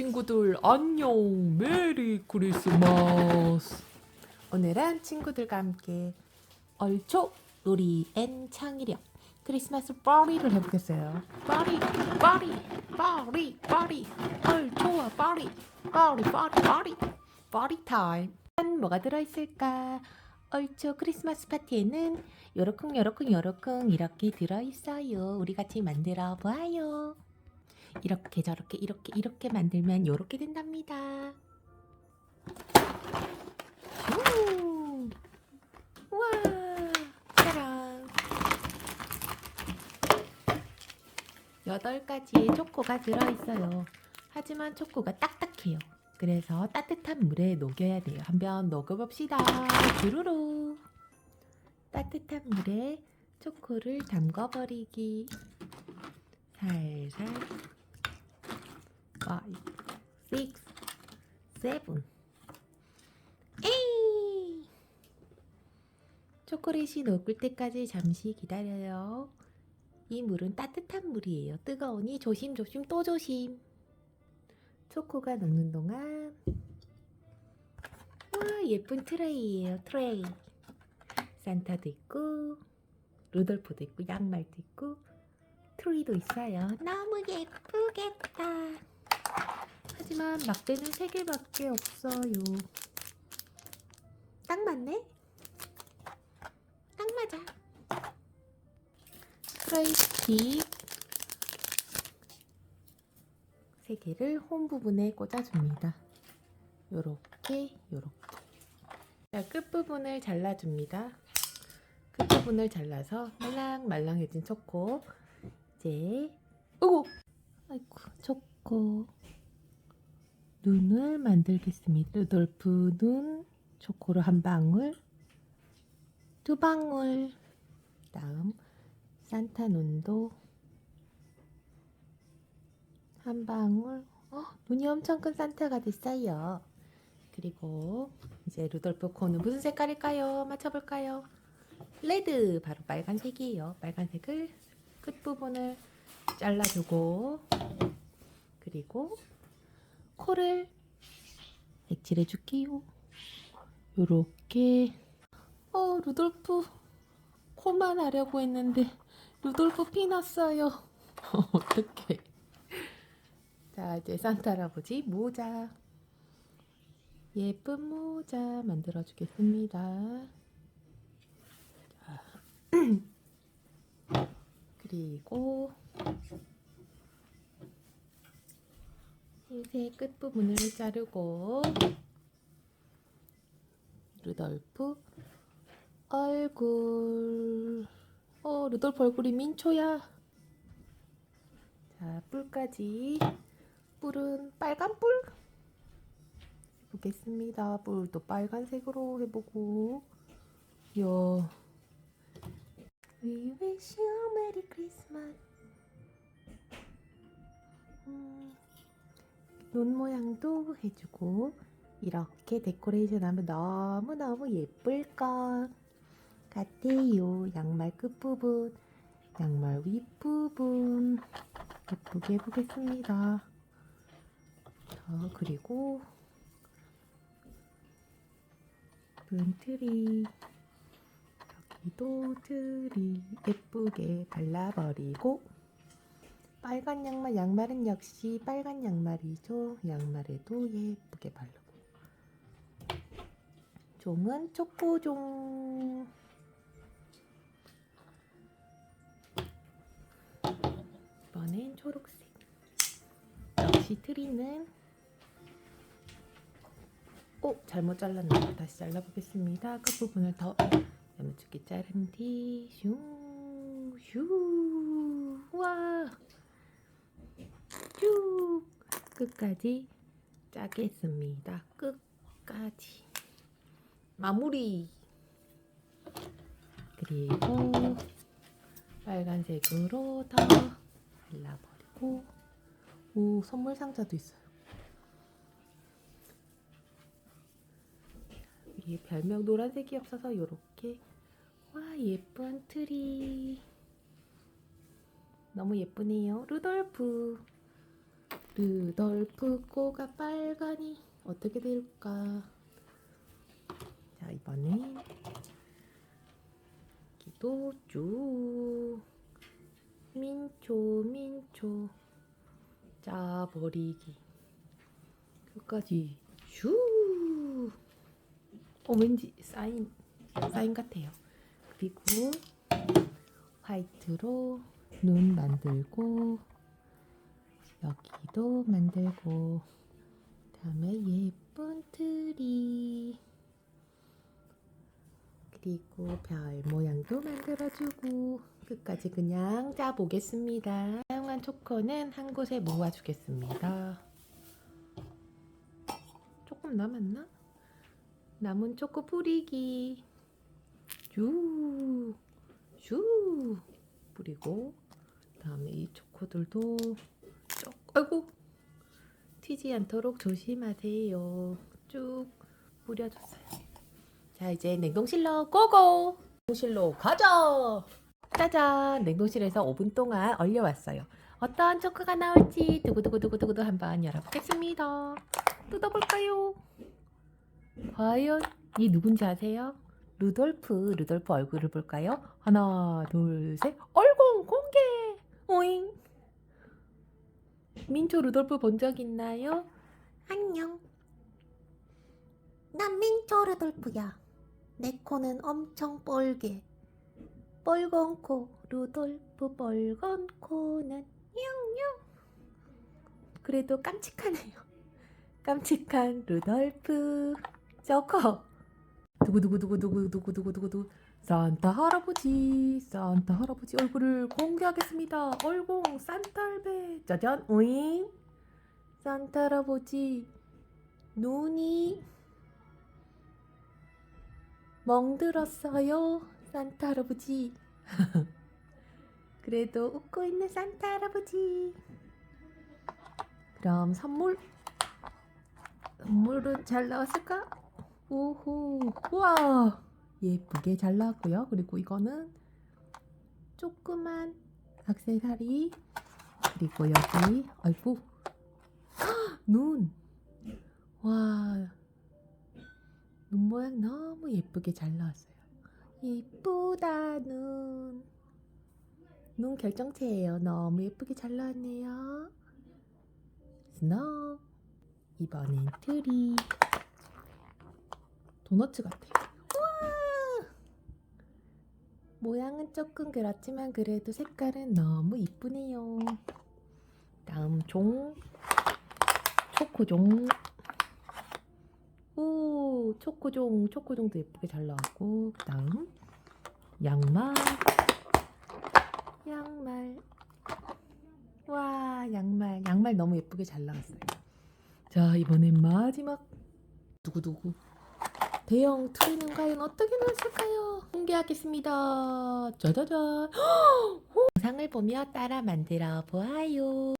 친구들 안녕 메리 크리스마스. 오늘은 친구들과 함께 얼초 놀이 앤 창의력 크리스마스 파리를 해보겠어요. 파리 파리 파리 파리. 얼초와 파리 파리 파리 파리. 파리 타임. 뭐가 들어있을까? 얼초 크리스마스 파티에는 요렇쿵 요렇쿵 요렇쿵 이렇게 들어있어요. 우리 같이 만들어 보아요 이렇게 저렇게 이렇게 이렇게 만들면 요렇게 된답니다. 우! 우와! 짜란! 여덟 가지의 초코가 들어있어요. 하지만 초코가 딱딱해요. 그래서 따뜻한 물에 녹여야 돼요. 한번 녹여봅시다. 주루루. 따뜻한 물에 초코를 담궈버리기. 살살. Five, six, seven, eight. 초콜릿이 녹을 때까지 잠시 기다려요. 이 물은 따뜻한 물이에요. 뜨거우니 조심조심 또 조심. 초코가 녹는 동안 와 예쁜 트레이예요. 트레이. 산타도 있고 루돌프도 있고 양말도 있고 트리도 있어요. 너무 예쁘겠다. 하지만 막대는 세 개밖에 없어요. 딱 맞네? 딱 맞아. 프라이스틱 세 개를 홈 부분에 꽂아줍니다. 요렇게 요렇게. 자, 끝부분을 잘라줍니다. 끝부분을 잘라서 말랑말랑해진 초코 이제 오고 아이고 초코 눈을 만들겠습니다. 루돌프 눈 초코로 한 방울 두 방울 다음 산타 눈도 한 방울 어, 눈이 엄청 큰 산타가 됐어요. 그리고 이제 루돌프 코는 무슨 색깔일까요? 맞춰볼까요? 레드 바로 빨간색이에요. 빨간색을 끝 부분을 잘라주고 그리고 코를 색칠해 줄게요. 요렇게 어 루돌프 코만 하려고 했는데 루돌프 피 났어요. 어떡해. 자 이제 산타 할아버지 모자 예쁜 모자 만들어 주겠습니다. 자. 그리고 흰색 끝부분을 자르고 루돌프 얼굴. 어 루돌프 얼굴이 민초야. 자 뿔까지. 뿔은 빨간 뿔? 해보겠습니다. 뿔도 빨간색으로 해보고. 요. We wish you a Merry Christmas. 눈 모양도 해주고 이렇게 데코레이션 하면 너무너무 예쁠 것 같아요. 양말 끝부분, 양말 윗부분 예쁘게 해보겠습니다. 자, 그리고 분트리 여기도 트리 예쁘게 발라버리고 빨간 양말 양말은 역시 빨간 양말이죠. 양말에도 예쁘게 바르고. 종은 초코종. 이번엔 초록색. 역시 트리는. 오 잘못 잘랐네요. 다시 잘라보겠습니다. 끝 부분을 더. 야무지게 자른 뒤, 슝, 슈, 와, 슈, 끝까지 짜겠습니다. 끝까지. 마무리. 그리고 빨간색으로 더 발라버리고, 오, 선물 상자도 있어요. 위에 별명 노란색이 없어서 이렇게 와 예쁜 트리 너무 예쁘네요 루돌프 루돌프 꼬가 빨가니 어떻게 될까? 자 이번엔 여기도 쭉 민초 민초 짜버리기 끝까지 슈. 어 왠지 사인 사인 같아요. 그리고 화이트로 눈 만들고 여기도 만들고 다음에 예쁜 트리 그리고 별 모양도 만들어주고 끝까지 그냥 짜보겠습니다. 사용한 초코는 한 곳에 모아주겠습니다. 조금 남았나? 남은 초코 뿌리기 슈, 슈 뿌리고 다음에 이 초코들도 쪽 아이고 튀지 않도록 조심하세요. 쭉 뿌려줬어요. 자 이제 냉동실로 고고. 냉동실로 가자. 짜잔 냉동실에서 5분 동안 얼려왔어요. 어떤 초코가 나올지 두구두구두구두구 한번 열어보겠습니다. 뜯어볼까요? 과연 이 누군지 아세요? 루돌프, 루돌프 얼굴을 볼까요? 하나, 둘, 셋. 얼공 공개. 오잉. 민초 루돌프 본 적 있나요? 안녕. 난 민초 루돌프야. 내 코는 엄청 뻘게. 빨간 코, 루돌프 빨간 코는 냥냥. 그래도 깜찍하네요. 깜찍한 루돌프. 저거. 두구두구두구두구두구두구두구. 산타 할아버지, 산타 할아버지 얼굴을 공개하겠습니다. 얼공 산타할배. 짜잔, 오잉. 산타 할아버지 눈이 멍들었어요. 산타 할아버지. 그래도 웃고 있는 산타 할아버지. 그럼 선물. 선물은 잘 나왔을까? 오호. 우와. 예쁘게 잘 나왔고요. 그리고 이거는 조그만 악세사리. 그리고 여기 아이고 헉, 눈. 와. 눈 모양 너무 예쁘게 잘 나왔어요. 이쁘다 눈. 눈 결정체예요. 너무 예쁘게 잘 나왔네요. 스노우. 이번엔 트리. 도넛 같아요. 모양은 조금 그렇지만 그래도 색깔은 너무 이쁘네요. 다음 종. 초코종. 오, 초코종, 초코종도 예쁘게 잘 나왔고, 그 다음, 양말, 양말, 와, 양말, 양말 너무 예쁘게 잘 나왔어요. 자, 이번엔 마지막, 두구두구. 대형 트리는 과연 어떻게 나왔을까요? 공개하겠습니다. 짜자잔. 영상을 보며 따라 만들어 보아요.